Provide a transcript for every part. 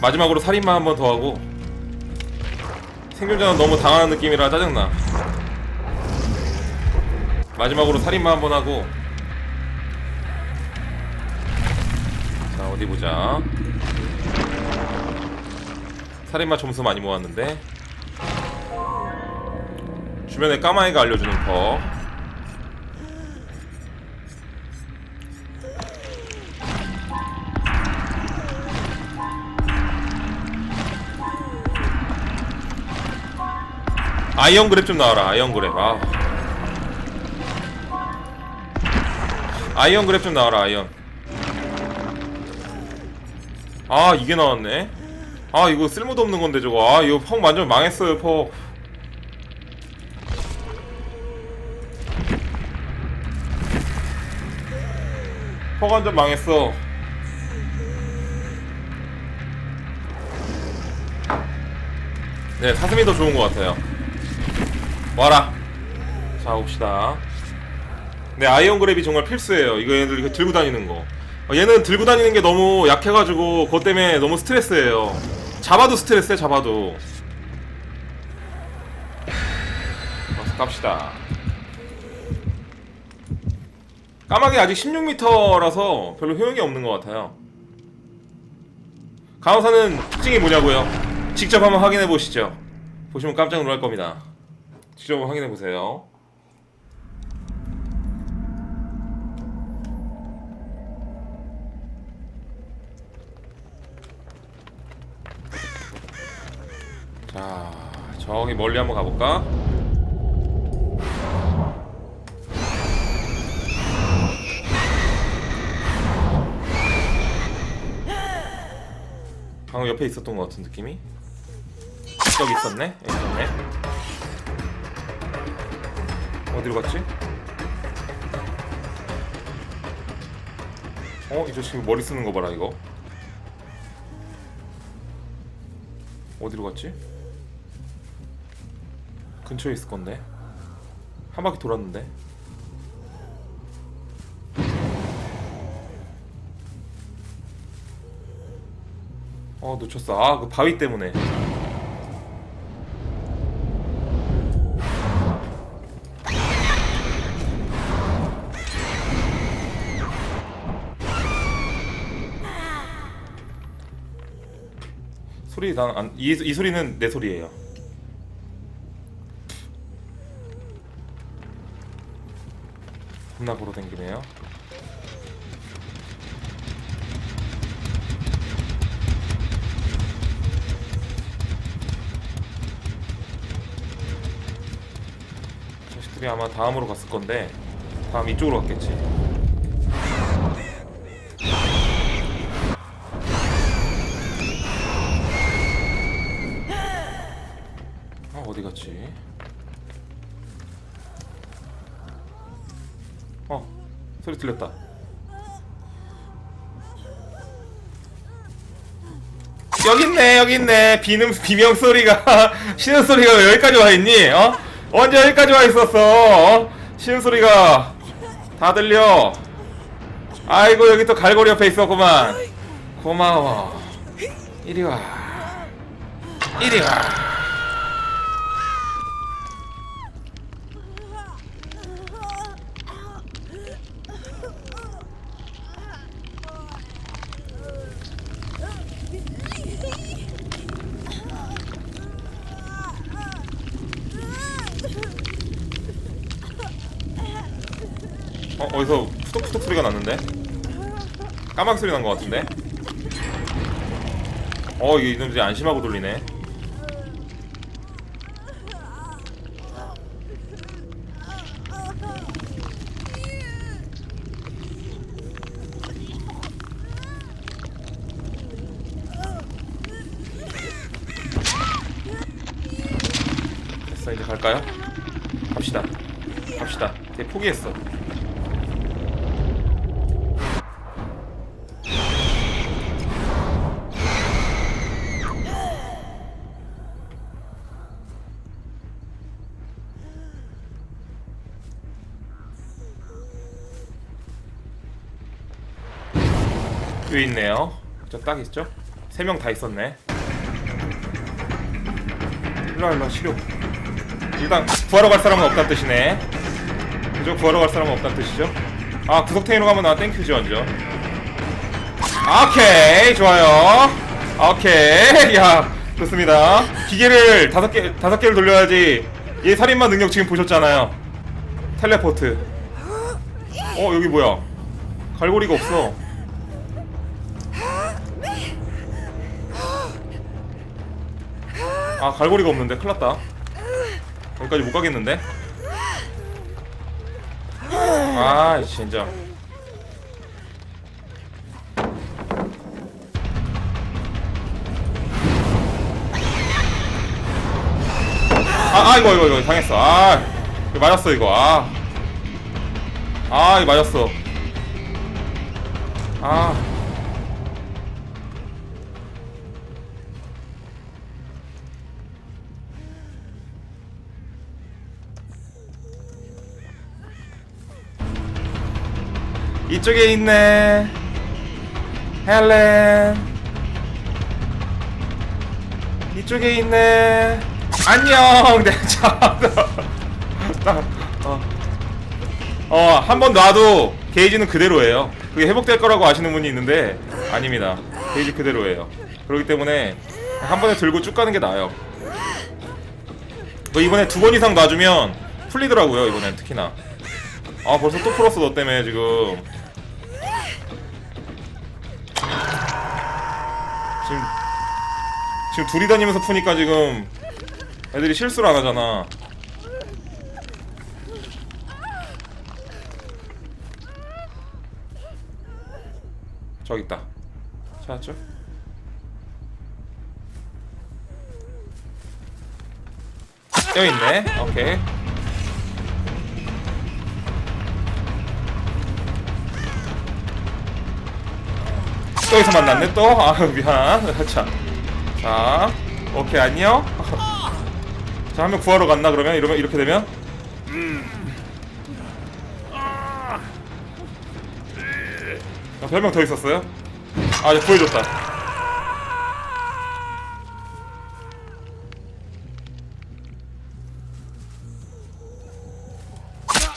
마지막으로 살인만 한 번 더 하고. 생존자는 너무 당하는 느낌이라 짜증나. 마지막으로 살인만 한 번 하고. 자 어디 보자. 살인마 점수 많이 모았는데. 주변에 까마이가 알려주는 법 아이언 그랩 좀 나와라. 아이언 그랩. 아. 아이언 그랩 좀 나와라 아이언. 아 이게 나왔네. 아 이거 쓸모도 없는 건데 저거. 아 이거 퍽 완전 망했어요 퍽. 퍽 완전 망했어. 네 사슴이 더 좋은 것 같아요 와라. 자 봅시다. 네 아이언 그랩이 정말 필수예요. 이거 얘들 이거 들고 다니는 거. 어, 얘는 들고 다니는 게 너무 약해가지고 그것 때문에 너무 스트레스예요. 잡아도 스트레스야 잡아도. 어서 갑시다. 까마귀 아직 16m라서 별로 효용이 없는 것 같아요. 강화사는 특징이 뭐냐고요? 직접 한번 확인해 보시죠. 보시면 깜짝 놀랄 겁니다 직접 확인해 보세요 자, 저기 멀리 한번 가볼까? 방금 옆에 있었던 것 같은 느낌이? 여기 있었네? 있었네? 어디로 갔지? 어? 이 자식 머리 쓰는 거 봐라 이거 어디로 갔지? 근처에 있을 건데 한 바퀴 돌았는데 어 놓쳤어 아 그 바위 때문에 소리 난이 이 소리는 내 소리예요 겁나 걸어 댕기네요. 자식들이 아마 다음으로 갔을 건데 다음 이쪽으로 갔겠지. 어 소리 들렸다. 여기 있네 여기 있네. 비는 비명 소리가 쉬는 소리가 왜 여기까지 와 있니? 어? 언제 여기까지 와 있었어? 어? 쉬는 소리가 다 들려. 아이고 여기 또 갈고리 옆에 있었구만. 고마워. 이리 와. 이리 와 어 어디서 푸덕푸덕 소리가 났는데? 까마귀 소리 난 것 같은데? 어 이게 이놈들이 안심하고 돌리네. 됐어 이제 갈까요? 갑시다. 갑시다. 걔 포기했어 여기 있네요. 저딱 있죠? 세 명 다 있었네. 일로와 일로와 치료. 일단 구하러 갈 사람은 없다는 뜻이네. 그죠? 구하러 갈 사람은 없다는 뜻이죠? 아 구석탱이로 가면 나 땡큐지 완전. 오케이 좋아요. 오케이 야 좋습니다. 기계를 다섯 개 다섯 개를 돌려야지. 얘 살인마 능력 지금 보셨잖아요. 텔레포트. 어 여기 뭐야? 갈고리가 없어. 아 갈고리가 없는데. 큰일 났다. 여기까지 못 가겠는데? 아 진짜. 아, 아 이거 이거 이거 당했어. 아 이거 맞았어 이거. 아. 아, 이거 맞았어. 아. 이쪽에 있네. 헬렌. 이쪽에 있네. 안녕. 내 차. 어. 어, 한 번 놔도 게이지는 그대로예요. 그게 회복될 거라고 아시는 분이 있는데 아닙니다. 게이지 그대로예요. 그렇기 때문에 한 번에 들고 쭉 가는 게 나아요. 너 이번에 두 번 이상 놔주면 풀리더라고요. 이번엔 특히나. 아 벌써 또 풀었어 너 때문에 지금. 지금 지금 둘이 다니면서 푸니까 지금 애들이 실수를 안 하잖아. 저기 있다. 찾았죠? 여기 있네. 오케이. 여기서 만났네 또. 아 미안. 자, 자, 오케이 안녕. 자, 한 명 구하러 갔나 그러면 이러면 이렇게 되면. 아, 별명 더 있었어요? 아, 이제 구해줬다.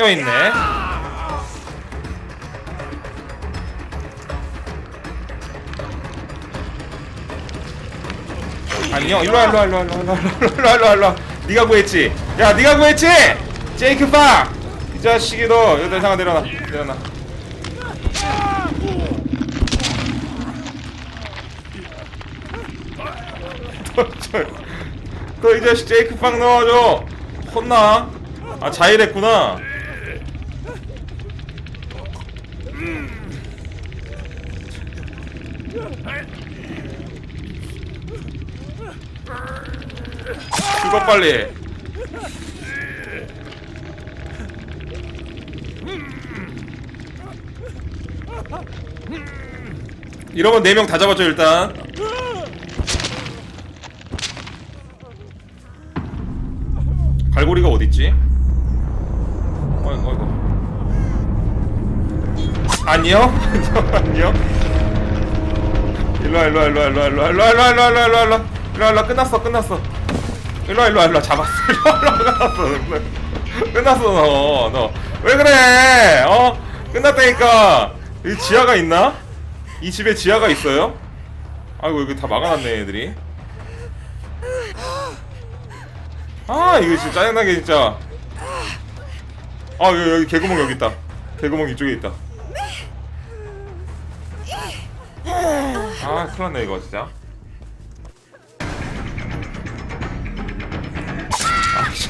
여기 있네. 안녕. 일로와, 일로 와, 일로 와, 일로 와, 일로 와, 일로 와, 일로 와, 일로 와. 네가 구했지? 야, 네가 구했지? 제이크 빵! 이 자식이 너 여기다 상아 내려놔. 내려놔. 너이 자식 제이크 빵 넣어줘. 혼나. 아 자일했구나. 죽어 빨리. 이러면 네 명 다 잡았죠 일단. 갈고리가 어딨지? 어이구 어이구? 안녕? 일로와 일로와 일로와 일로와 일로와 일로와 일로와 일로와 일로와 일로와 일로와 일로와 끝났어 끝났어 일로와 일로와 일로와. 잡았어. 끝났어. 끝났어 너. 너. 왜 그래? 어? 끝났다니까. 이 지하가 있나? 이 집에 지하가 있어요? 아이고 여기 다 막아놨네 애들이. 아 이거 진짜 짜증나게 진짜. 아 여기, 여기 개구멍 여기 있다. 개구멍 이쪽에 있다. 아 큰일났네 이거 진짜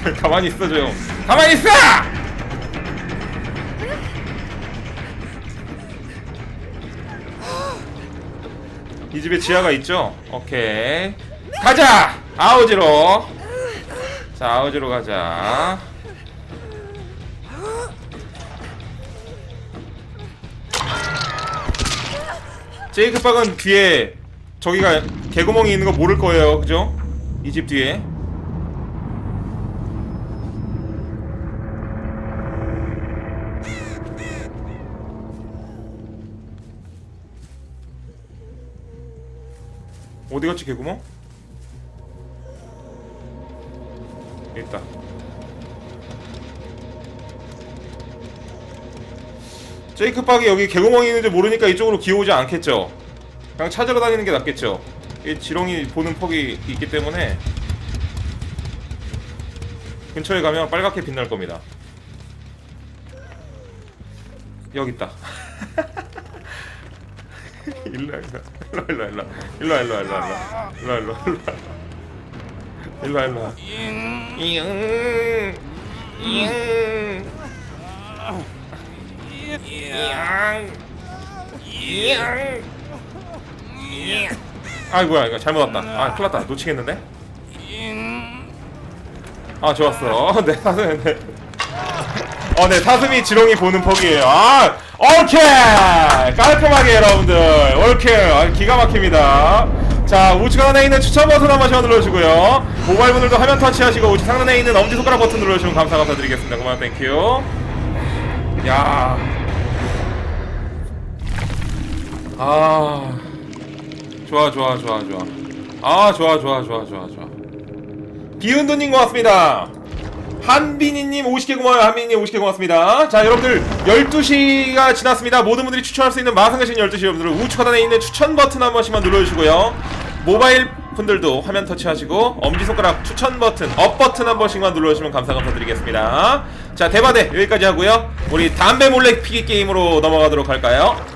아 씨, 가만히 있어 좀 가만히 있어! 이 집에 지하가 있죠? 오케이. 가자! 아우지로. 자 아우지로 가자. 제이크박은 뒤에 저기가 개구멍이 있는 거 모를 거예요. 그죠? 이 집 뒤에 어디 갔지 개구멍? 있다. 제이크 박이 여기 개구멍이 있는지 모르니까 이쪽으로 기어오지 않겠죠. 그냥 찾으러 다니는 게 낫겠죠. 이 지렁이 보는 폭이 있기 때문에 근처에 가면 빨갛게 빛날 겁니다. 여기 있다. 일로 와, 일로 와, 일로 와, 일로 와, 일로 와, 일로 와, 일로 와, 일로 와, 일로 와, 일로 와, 일로 와, 일로 와. 이응, 이응, 이응, 이응. 아 뭐야 이거 잘못 왔다. 아 큰일 났다. 놓치겠는데? 아 좋았어. 네 사슴 네. 어, 네, 사슴이 지렁이 보는 폭이에요. 아, 오케이! 깔끔하게 여러분들. 오케이. 아, 기가 막힙니다. 자, 우측 하단에 있는 추천 버튼 한 번 씩 눌러주고요. 모바일 분들도 화면 터치하시고 우측 상단에 있는 엄지손가락 버튼 눌러주시면 감사 감사드리겠습니다. 고마워, 땡큐. 야. 아. 좋아, 좋아, 좋아, 좋아. 아, 좋아, 좋아, 좋아, 좋아, 좋아. 비은두님 고맙습니다. 한빈이님 50개 고마워요. 한빈이님 50개 고맙습니다. 자, 여러분들 12시가 지났습니다. 모든 분들이 추천할 수 있는 마상가신 12시 여러분들 우측 하단에 있는 추천 버튼 한 번씩만 눌러주시고요. 모바일 분들도 화면 터치하시고 엄지손가락 추천 버튼, 업 버튼 한 번씩만 눌러주시면 감사 감사드리겠습니다. 자, 대바대 여기까지 하고요. 우리 담배 몰래 피기 게임으로 넘어가도록 할까요?